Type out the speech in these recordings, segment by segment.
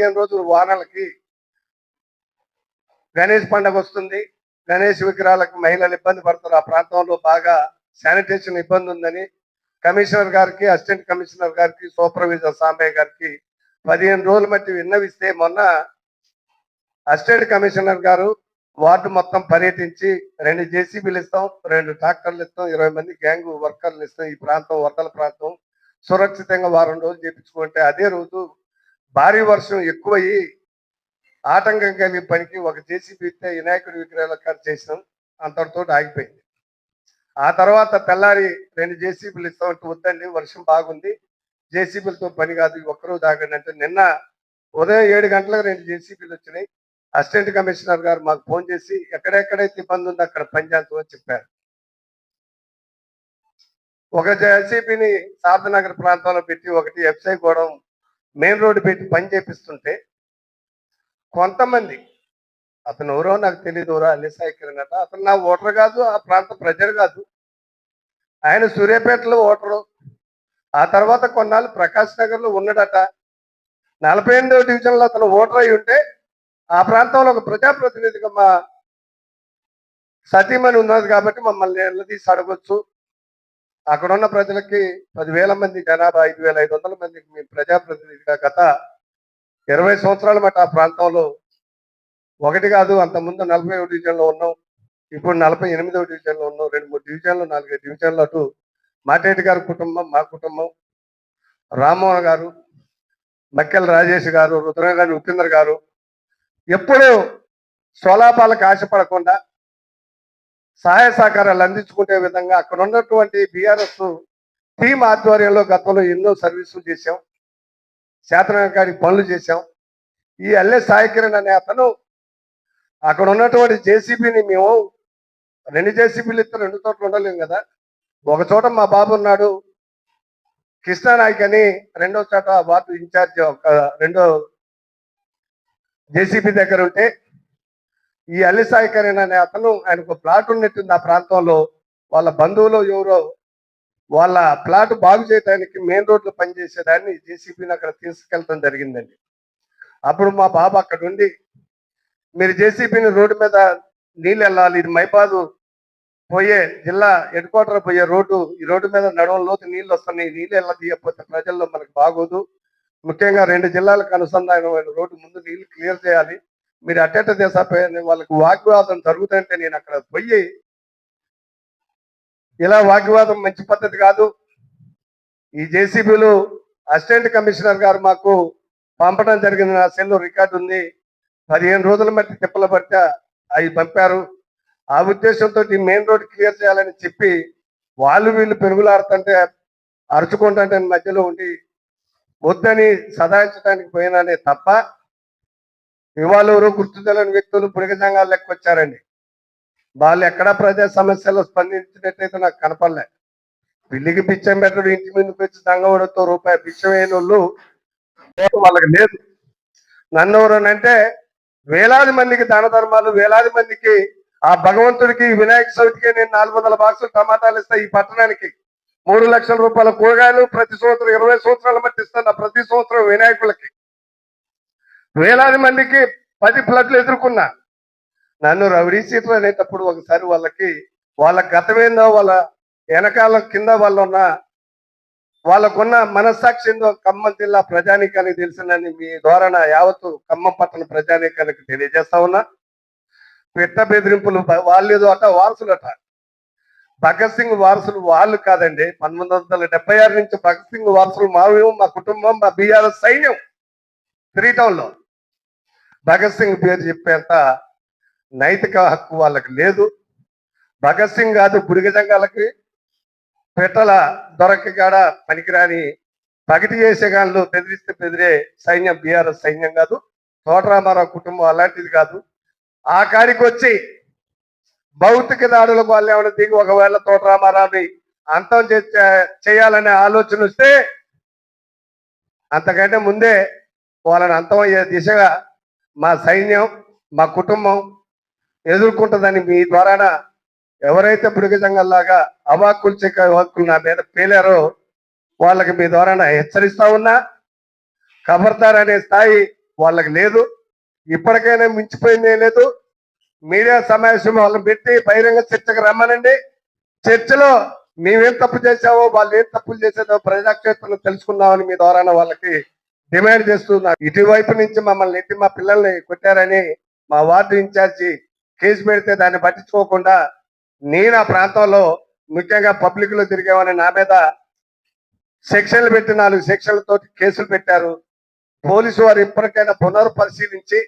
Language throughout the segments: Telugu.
పదిహేను రోజులు వానలకి గణేష్ పండగ వస్తుంది. గణేష్ విగ్రహాలకు మహిళలు ఇబ్బంది పడుతున్నారు. ఆ ప్రాంతంలో బాగా శానిటేషన్ ఇబ్బంది ఉందని కమిషనర్ గారికి అసిస్టెంట్ కమిషనర్ గారికి సూపర్వైజర్ సాంబయ్య గారికి పదిహేను రోజుల మట్టి విన్నవిస్తే మొన్న అసిస్టెంట్ కమిషనర్ గారు వార్డు మొత్తం పర్యటించి రెండు జేసీబీలు ఇస్తాం రెండు ట్రాక్టర్లు ఇస్తాం ఇరవై మంది గ్యాంగ్ వర్కర్లు ఇస్తాం ఈ ప్రాంతం వరదల ప్రాంతం. సురక్షితంగా వారం రోజులు చేపించుకుంటే అదే రోజు భారీ వర్షం ఎక్కువయ్యి ఆటంకం కలిగే పనికి ఒక జేసీబీ ఇస్తే వినాయకుడి విగ్రహాలు ఖర్చు చేసినాం. అంతటితో ఆగిపోయింది. ఆ తర్వాత తెల్లారి రెండు జేసీబీలు ఇస్తామంటే వద్దండి వర్షం బాగుంది. జేసీబీలతో పని కాదు ఒక్కరూ ఒక్కరోజు అంటే నిన్న ఉదయం ఏడు గంటలకు రెండు జేసీబీలు వచ్చినాయి. అసిస్టెంట్ కమిషనర్ గారు మాకు ఫోన్ చేసి ఎక్కడెక్కడైతే ఇబ్బంది ఉందో అక్కడ పనిచేస్తామని చెప్పారు. ఒక జేసీబీని శారదనగర్ ప్రాంతంలో పెట్టి ఒకటి ఎఫ్సై గోడం మెయిన్ రోడ్డు పెట్టి పని చేపిస్తుంటే కొంతమంది అతను ఎవరో నాకు తెలియదు ఎవరో అల్లిసాయి కిరణ్ అట అతను నా ఓటర్ కాదు ఆ ప్రాంత ప్రజలు కాదు. ఆయన సూర్యాపేటలో ఓటరు. ఆ తర్వాత కొన్నాళ్ళు ప్రకాష్ నగర్లో ఉన్నాడట. నలభై ఎనిమిదవ డివిజన్లో అతను ఓటర్ అయి ఉంటే ఆ ప్రాంతంలో ఒక ప్రజాప్రతినిధిగా మా సతీమణి ఉన్నది కాబట్టి మమ్మల్ని నిలదీసి అడగొచ్చు. అక్కడ ఉన్న ప్రజలకి పదివేల మంది జనాభా ఐదు వేల ఐదు వందల మందికి మీ ప్రజాప్రతినిధిగా గత ఇరవై సంవత్సరాల మటు ఆ ప్రాంతంలో ఒకటి కాదు అంతకుముందు ముందు నలభై డివిజన్లో ఉన్నాం. ఇప్పుడు నలభై ఎనిమిదవ డివిజన్లో ఉన్నాం. రెండు మూడు డివిజన్లు నాలుగైదు డివిజన్లు అటు మాటేటి గారి కుటుంబం మా కుటుంబం. రామ్మోహన్ గారు మక్కెల రాజేష్ గారు రుద్ర ఉపేంద్ర గారు ఎప్పుడూ స్వలాభాలకు ఆశపడకుండా సహాయ సహకారాలు అందించుకునే విధంగా అక్కడ ఉన్నటువంటి బీఆర్ఎస్ టీం ఆధ్వర్యంలో గతంలో ఎన్నో సర్వీసులు చేశాం. శాతనకాడికి పనులు చేశాం. ఈ ఎల్ఏ సాయికిరణ్ అనే అతను అక్కడ ఉన్నటువంటి జేసీబీని మేము రెండు జేసీబీలు ఇస్తే రెండు చోట్ల ఉండలేం కదా. ఒక చోట మా బాబు ఉన్నాడు. కృష్ణానాయక్ అని రెండో చోట వార్డు ఇన్ఛార్జ్ ఒక రెండో జేసీబీ దగ్గర ఉంటే ఈ అల్లి సాయి అనే అతను ఆయనకు ప్లాట్ ఉన్నట్టుంది ఆ ప్రాంతంలో. వాళ్ళ బంధువులు ఎవరో వాళ్ళ ప్లాట్ బాగు చేయడానికి మెయిన్ రోడ్లు పనిచేసేదాన్ని జేసీబీని అక్కడ తీసుకెళ్ళడం జరిగిందండి. అప్పుడు మా బాబు అక్కడ ఉండి మీరు జేసీబీని రోడ్డు మీద నీళ్ళు వెళ్ళాలి ఇది మైబాదు పోయే జిల్లా హెడ్ క్వార్టర్ పోయే రోడ్డు ఈ రోడ్డు మీద నడవం లోతు నీళ్ళు వస్తున్నాయి నీళ్ళు ఎలా తీయకపోతే ప్రజల్లో మనకు బాగోదు. ముఖ్యంగా రెండు జిల్లాలకు అనుసంధానమైన రోడ్డు ముందు నీళ్ళు క్లియర్ చేయాలి మీరు అట్టెట్ట దేశపోయారు వాళ్ళకి వాగ్వాదం జరుగుతుంటే నేను అక్కడ పోయి ఇలా వాగ్వాదం మంచి పద్ధతి కాదు. ఈ జేసీబీలు అసిస్టెంట్ కమిషనర్ గారు మాకు పంపడం జరిగింది. నా సెల్ రికార్డు ఉంది. పదిహేను రోజుల మట్టి తిప్పల పట్ట అవి పంపారు. ఆ ఉద్దేశంతో ఈ మెయిన్ రోడ్ క్లియర్ చేయాలని చెప్పి వాళ్ళు వీళ్ళు పెరుగులాడుతుంటే అరుచుకుంటుంటే మధ్యలో ఉండి వద్దని సదాయించడానికి పోయినానే తప్ప ఇవాళ ఎవరు గుర్తు తెలియని వ్యక్తులు పురిగ సంఘాలు లెక్క వచ్చారండి వాళ్ళు ఎక్కడా ప్రజా సమస్యలు స్పందించినట్టయితే నాకు కనపడలే. పిల్లికి పిచ్చం పెట్టడు ఇంటి ముందుకు వచ్చి దంగవడంతో రూపాయి పిచ్చం వేయని వాళ్ళు వాళ్ళకి లేదు. నన్ను ఎవరనంటే వేలాది మందికి దాన ధర్మాలు వేలాది మందికి ఆ భగవంతుడికి వినాయక చవితికి నేను నాలుగు వందల బాక్సులు టమాటాలు ఇస్తా ఈ పట్టణానికి. మూడు లక్షల రూపాయల కూరగాయలు ప్రతి సంవత్సరం ఇరవై సంవత్సరాల మట్టి ఇస్తాను ప్రతి సంవత్సరం వినాయకులకి. వేలాది మందికి పది ఫ్లడ్లు ఎదుర్కొన్నా. నన్ను రౌడీ సీట్లు అనేటప్పుడు ఒకసారి వాళ్ళకి వాళ్ళ గతమేందో వాళ్ళ వెనకాల కింద వాళ్ళు ఉన్న వాళ్ళకున్న మనస్సాక్షి ఏందో ఖమ్మం జిల్లా ప్రజానీకానికి తెలిసిందని మీ ద్వారా నా యావత్తు ఖమ్మం పట్టణ ప్రజానీకానికి తెలియజేస్తా ఉన్నా. పెట్ట బెదిరింపులు బ- వాళ్ళు ఏదో అట వారసులట. భగత్ సింగ్ వారసులు వాళ్ళు కాదండి. పంతొమ్మిది వందల డెబ్బై ఆరు నుంచి భగత్ సింగ్ వారసులు మావేమో మా కుటుంబం మా బీఆర్ఎస్ సైన్యం. త్రీ టౌన్లో భగత్ సింగ్ పేరు చెప్పేంత నైతిక హక్కు వాళ్ళకి లేదు. భగత్ సింగ్ కాదు బురిగజంగాలకి పెట్టల దొరకగాడ పనికిరాని పగటి చేసే గాళ్ళు బెదిరిస్తే బెదిరే సైన్యం బీఆర్ఎస్ సైన్యం కాదు తోటరామారావు కుటుంబం అలాంటిది కాదు. ఆ కాడికి వచ్చి భౌతిక దాడులకు వాళ్ళు ఏమైనా దిగి ఒకవేళ తోటరామారావుని అంతం చే- చేయాలనే ఆలోచన వస్తే అంతకంటే ముందే వాళ్ళని అంతం అయ్యే దిశగా మా సైన్యం మా కుటుంబం ఎదుర్కొంటుందని మీ ద్వారాన ఎవరైతే మృగజంగల్లాగా అవాక్కులు చెక్క అవాక్కులు నా మీద పేలారో వాళ్ళకి మీ ద్వారా హెచ్చరిస్తా ఉన్నా ఖబర్దార్ అనే స్థాయి వాళ్ళకి లేదు. ఇప్పటికైనా మించిపోయిందే లేదు. మీడియా సమావేశం వాళ్ళని పెట్టి బహిరంగ చర్చకు రమ్మనండి. చర్చలో మేమేం తప్పు చేసావో వాళ్ళు ఏం తప్పులు చేసేదో ప్రజాక్షేత్రంలో తెలుసుకుందామని మీ ద్వారా వాళ్ళకి డిమాండ్ చేస్తున్నారు ఇటువైపు నుంచి మమ్మల్ని ఎట్టి మా పిల్లల్ని కొట్టారని మా వార్డు ఇన్ఛార్జి కేసు పెడితే దాన్ని పట్టించుకోకుండా నేను ఆ ప్రాంతంలో ముఖ్యంగా పబ్లిక్లో తిరిగేవాని నా మీద సెక్షన్లు పెట్టి నాలుగు సెక్షన్లతో కేసులు పెట్టారు. పోలీసు వారు ఇప్పటికైనా పునర్పరిశీలించి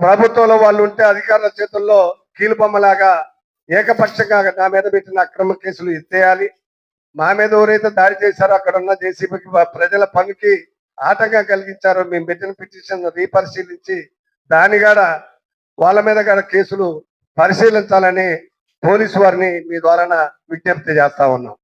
ప్రభుత్వంలో వాళ్ళు ఉంటే అధికారుల చేతుల్లో కీలుబొమ్మలాగా ఏకపక్షంగా నా మీద పెట్టిన అక్రమ కేసులు ఎత్తేయాలి. మా మీద ఎవరైతే దాడి చేశారో అక్కడ ఉన్న జేసీబీకి ప్రజల పనికి ఆటంకం కలిగించారో మేము పెట్టిన పిటిషన్ రీపరిశీలించి దాని కాడ వాళ్ళ మీద కూడా కేసులు పరిశీలించాలని పోలీసు వారిని మీ ద్వారా విజ్ఞప్తి చేస్తా ఉన్నాం.